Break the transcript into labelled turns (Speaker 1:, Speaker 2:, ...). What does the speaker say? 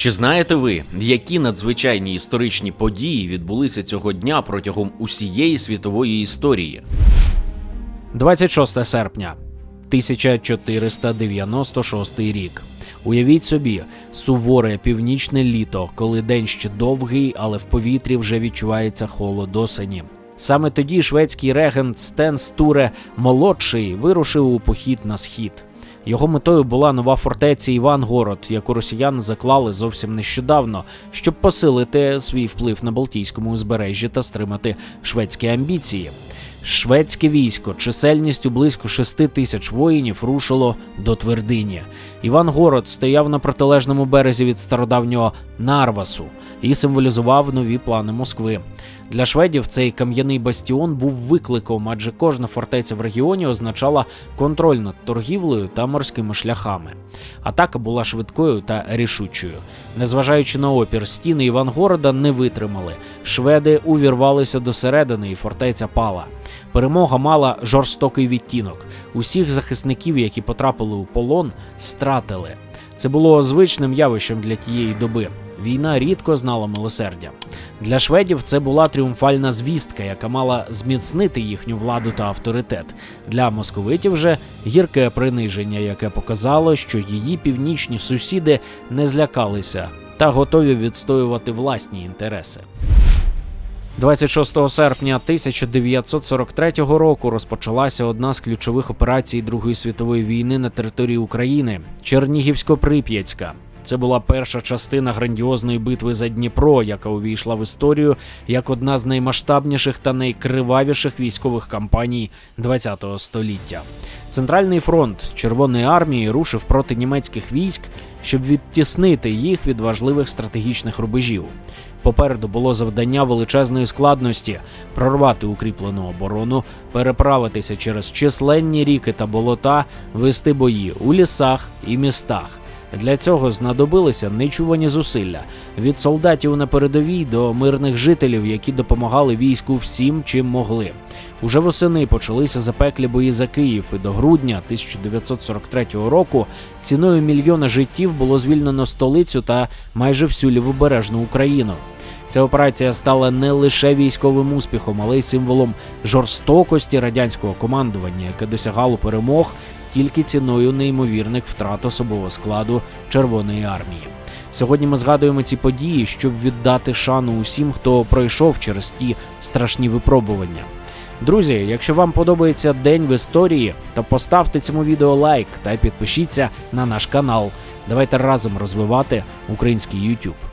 Speaker 1: Чи знаєте ви, які надзвичайні історичні події відбулися цього дня протягом усієї світової історії?
Speaker 2: 26 серпня 1496 рік. Уявіть собі, суворе північне літо, коли день ще довгий, але в повітрі вже відчувається холод осені. Саме тоді шведський регент Стен Стуре молодший вирушив у похід на схід. Його метою була нова фортеця Івангород, яку росіяни заклали зовсім нещодавно, щоб посилити свій вплив на Балтійському узбережжі та стримати шведські амбіції. Шведське військо чисельністю близько 6 тисяч воїнів рушило до твердині. Івангород стояв на протилежному березі від стародавнього Нарвасу і символізував нові плани Москви. Для шведів цей кам'яний бастіон був викликом, адже кожна фортеця в регіоні означала контроль над торгівлею та морськими шляхами. Атака була швидкою та рішучою. Незважаючи на опір, стіни Івангорода не витримали. Шведи увірвалися до середини, і фортеця пала. Перемога мала жорстокий відтінок. Усіх захисників, які потрапили у полон, стратили. Це було звичним явищем для тієї доби. Війна рідко знала милосердя. Для шведів це була тріумфальна звістка, яка мала зміцнити їхню владу та авторитет. Для московитів же гірке приниження, яке показало, що її північні сусіди не злякалися та готові відстоювати власні інтереси. 26 серпня 1943 року розпочалася одна з ключових операцій Другої світової війни на території України Чернігівсько-Прип'ятська. Це була перша частина грандіозної битви за Дніпро, яка увійшла в історію як одна з наймасштабніших та найкривавіших військових кампаній ХХ століття. Центральний фронт Червоної армії рушив проти німецьких військ, щоб відтіснити їх від важливих стратегічних рубежів. Попереду було завдання величезної складності прорвати укріплену оборону, переправитися через численні ріки та болота, вести бої у лісах і містах. Для цього знадобилися нечувані зусилля від солдатів на передовій до мирних жителів, які допомагали війську всім, чим могли. Уже восени почалися запеклі бої за Київ, і до грудня 1943 року ціною мільйона життів було звільнено столицю та майже всю лівобережну Україну. Ця операція стала не лише військовим успіхом, але й символом жорстокості радянського командування, яке досягало перемог тільки ціною неймовірних втрат особового складу Червоної армії. Сьогодні ми згадуємо ці події, щоб віддати шану усім, хто пройшов через ті страшні випробування. Друзі, якщо вам подобається день в історії, то поставте цьому відео лайк та підпишіться на наш канал. Давайте разом розвивати український YouTube.